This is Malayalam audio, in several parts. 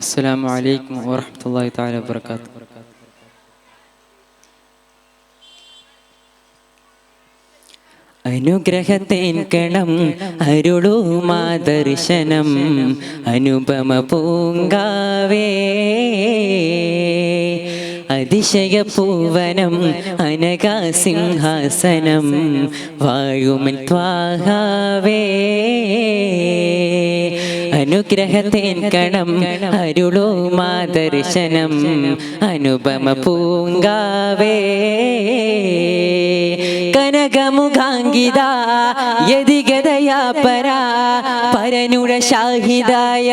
السلام عليكم ورحمة الله تعالى وبركاته അനുഗ്രഹത്തേൻ കണം അരുളുമാ ദർശനം അനുപമ പൂങ്കാവേ അതിശയ പൂവനം അനകാസിംഹാസനം വാഴുമൻ ത്വാഹാവേ അനുഗ്രഹത്തേൻ കണം അരുളോ മാതർശനം അനുപമ പൂങ്കാവേ. കനകമുഖാങ്കിത യതിഗതയാ പരാ പരനുട ഷാഹിദായ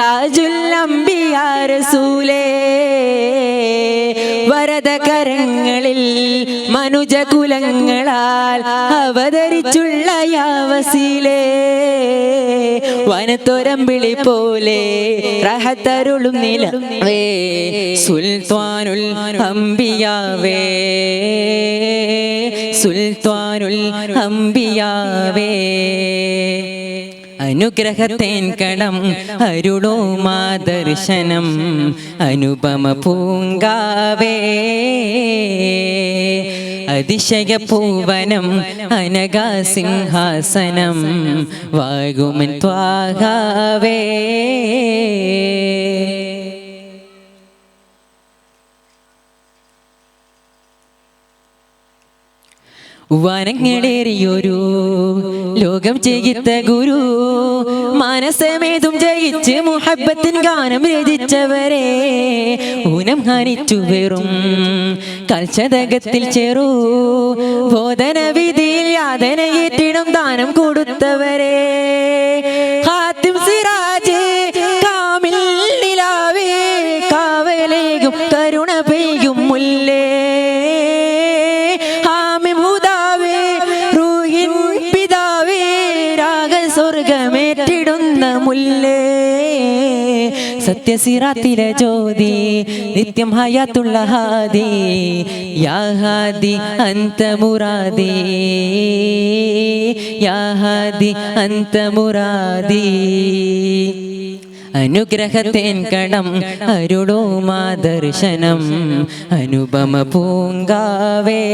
താജുൽ അംബിയാ റസൂലേ വരദകരങ്ങളിൽ മനുജകുലങ്ങളാൽ അവതരിച്ചുള്ള യാവസിലേ. വനത്തൊരമ്പിളി പോലെ റഹത്തരുളും നിലവേ സുൽത്താനുൽ അമ്പിയാവേ. സുൽത്താനുൽ അമ്പിയാവേ. അനുഗ്രഹത്തേൻ കടം അരുളോ മാ ദർശനം അനുപമ പൂങ്കാവേ. അതിശയ പൂവനം അനകാസിംഹാസനം വാഗുമൻ ത്വാകാവേ വനങ്ങളേറിയൊരു ലോകം ചെയ്യിത്ത ഗുരു. മനസ്സമേതും ജയിച്ച് മുഹബത്തിൻ ഗാനം രചിച്ചവരെ ഊനം ഹനിച്ചു വെറും കൽച്ചതകത്തിൽ ചെറു. ബോധന വിധിയിൽ യാതനയേറ്റിടും ദാനം കൊടുത്തവരെ സത്യസിറാത്തിലെ ജ്യോതി നിത്യം ഹയാത്തുള്ള ഹാദി യാ ഹാദി അന്ത മുറാദി യാ ഹാദി അന്ത മുറാദി അനുഗ്രഹത്തേൻ കടം അരുളോ മാദർശനം അനുപമ പൂങ്കാവേ.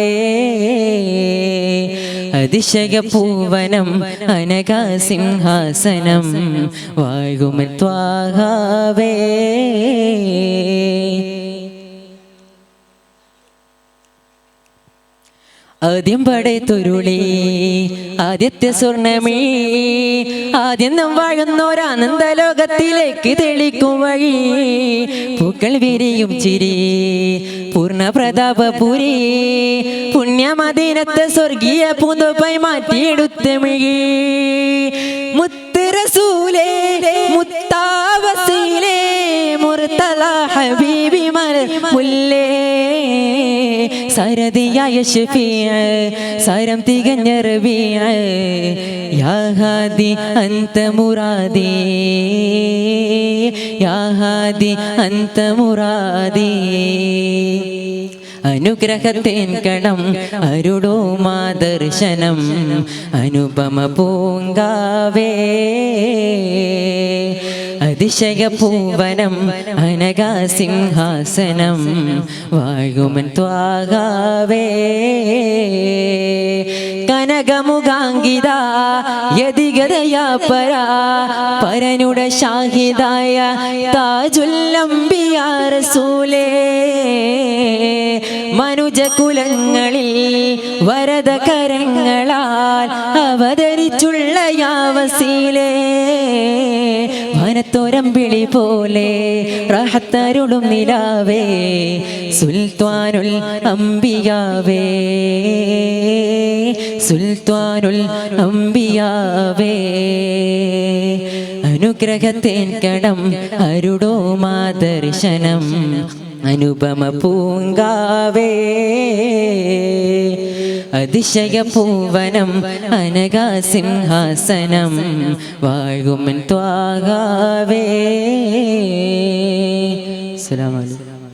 അതിശയ പൂവനം അനകാസിംഹാസനം വാഴുമത്വാകാവേ. ആദ്യം പടയത്തൊരുളി ആദ്യത്തെ സ്വർണമേ ആദ്യം നാം വാഴുന്നോരാനന്ദ ലോകത്തിലേക്ക് തെളിക്കും വഴി. പൂക്കൾ വിരിയും ചിരി പൂർണ പ്രതാപപുരി പുണ്യമദീനത്തെ സ്വർഗീയ പൂന്തോപ്പായി മാറ്റിയെടുത്ത മിഴി. മുത്തരസൂലേ മുത്താവസീലേ മുർത്തല ഹബീബി മര മുല്ലേ. സരദിയായ ഷഫീഅ സരം തികഞ്ഞ റബീഅ യാ ഹാദി അന്ത മുറാദി യാ ഹാദി അന്ത മുറാദി അനുഗ്രഹത്തേൻ കണം അരുടോ മാദർശനം അനുപമ പൂങ്കാവേ. അതിശയ പൂവനം അനകാസിംഹാസനം വാഴുമൻ ത്വാകാവേ കനകമുഖാങ്കിത യതിഗതയാ പരാ പരനുട ഷാഹിദായ താജുല്ലംബിയാറസൂലേ. മനുജകുലങ്ങളിൽ വരദകരങ്ങളാൽ അവതരിച്ചുള്ള യാവസീലേ. വനത്തോരമ്പിളി പോലെ റഹത്തരുളും നിലാവേ സുൽത്താനുൽ അമ്പിയാവേ. സുൽത്താനുൽ അമ്പിയാവേ. അനുഗ്രഹത്തേൻ കടം അരുടോ മാദർശനം അനുപമ പൂങ്കാവേ. അതിശയ പൂവനം അനകാസിംഹാസനം വാഴുമൻ ത്വാഗാവേ. അസ്സലാമു അലൈക്കും.